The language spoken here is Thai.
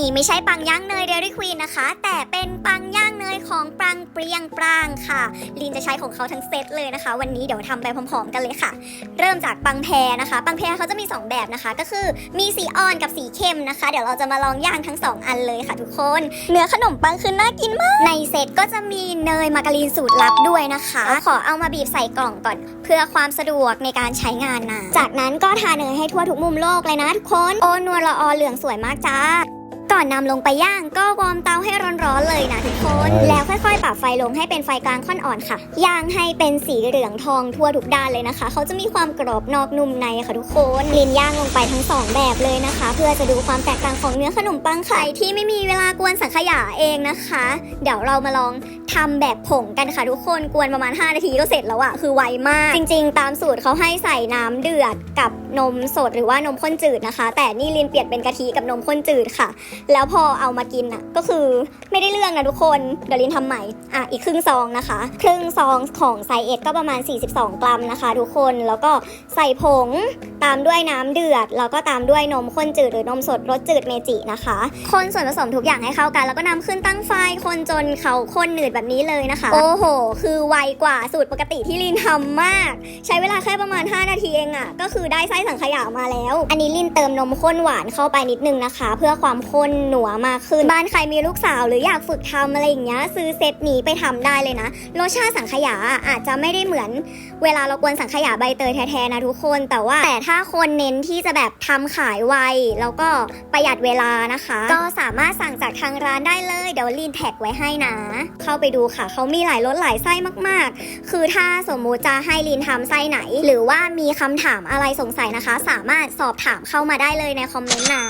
นี้ไม่ใช่ปังย่างเนยเดลี่ควีนนะคะ แต่เป็นปังย่างเนยของปังเปรียงปรางค่ะ ลินจะใช้ของเขาทั้งเซตเลยนะคะ วันนี้เดี๋ยวทำไปพร้อมๆกันเลยค่ะ เริ่มจากปังแพรนะคะ ปังแพรเขาจะมี 2 แบบนะคะ ก็คือมีสีอ่อนกับสีเข้มนะคะ เดี๋ยวเราจะมาลองย่างทั้ง 2 อันเลยค่ะทุกคน เนื้อขนมปังคือน่ากินมาก ในเซตก็จะมีเนยมาการีนสูตรลับด้วยนะคะ ขอเอามาบีบใส่กล่องก่อน เพื่อความสะดวกในการใช้งานนะ จากนั้นก็ทาเนยให้ทั่วทุกมุมโลกเลยนะทุกคน โอ้นวลละออเหลืองสวยมากจ้า ก่อนนำลงไปย่างก็วอร์มเตาให้ร้อนๆเลยนะทุกคน แล้วค่อยๆ ปรับไฟลงให้เป็นไฟกลางค่อนอ่อนค่ะ ย่างให้เป็นสีเหลืองทองทั่วทุกด้านเลยนะคะ เขาจะมีความกรอบนอกนุ่มในค่ะทุกคนลินย่างลงไปทั้งสองแบบเลยนะคะ เพื่อจะดูความแตกต่างของเนื้อขนมปังไข่ที่ไม่มีเวลากวนสังขยาเองนะคะ เดี๋ยวเรามาลองทำแบบผงกันค่ะทุกคนกวนประมาณ 5 นาทีก็เสร็จแล้วอะคือไวมาก จริง ๆ ตามสูตรเขาให้ใส่น้ำเดือดกับนมสดหรือว่านมข้นจืดนะคะ แต่นี่ลินเปลี่ยนเป็นกะทิกับนมข้นจืดค่ะแล้วพอเอามากินอะก็คือไม่ได้เรื่องนะทุกคนเดี๋ยวลินทำใหม่อะอีกครึ่งซองนะคะ ครึ่งซองของไซส์เอก็ประมาณ 42 กรัมนะคะ ทุกคนแล้วก็ใส่ผงตามด้วยน้ำเดือด แล้วก็ตามด้วยนมข้นจืดหรือนมสดรสจืดเมจินะคะ คนส่วนผสมทุกอย่างให้เข้ากัน แล้วก็นำขึ้นตั้งไฟคนจนเขาข้นหนืดแบบนี้เลยนะคะ โอ้โห คือไวกว่าสูตรปกติที่ลินทำมาก ใช้เวลาแค่ประมาณ 5 นาทีเองอะ่ะ ก็คือได้ไส้สังขยามาแล้ว อันนี้ลินเติมนมข้นหวานเข้าไปนิดนึงนะคะ เพื่อความข้นหนัวมากขึ้น บ้านใครมีลูกสาวหรืออยากฝึกทำอะไรอย่างเงี้ยซื้อเซตนี้ไปทำได้เลยนะ รสชาติสังขยาอะอาจจะไม่ได้เหมือน เวลาเรากวนสังขยาใบเตยแท้ๆนะทุกคน แต่ว่าแต่ถ้าคนเน้นที่จะแบบทำขายไวแล้วก็ประหยัดเวลานะคะ ก็สามารถสั่งจากทางร้านได้เลยเดี๋ยวลีนแท็กไว้ให้นะ เข้าไปดูค่ะเขามีหลายรสหลายไส้มากๆ คือถ้าสมมุติจะให้ลีนทำไส้ไหน หรือว่ามีคำถามอะไรสงสัยนะคะ สามารถสอบถามเข้ามาได้เลยในคอมเมนต์นะ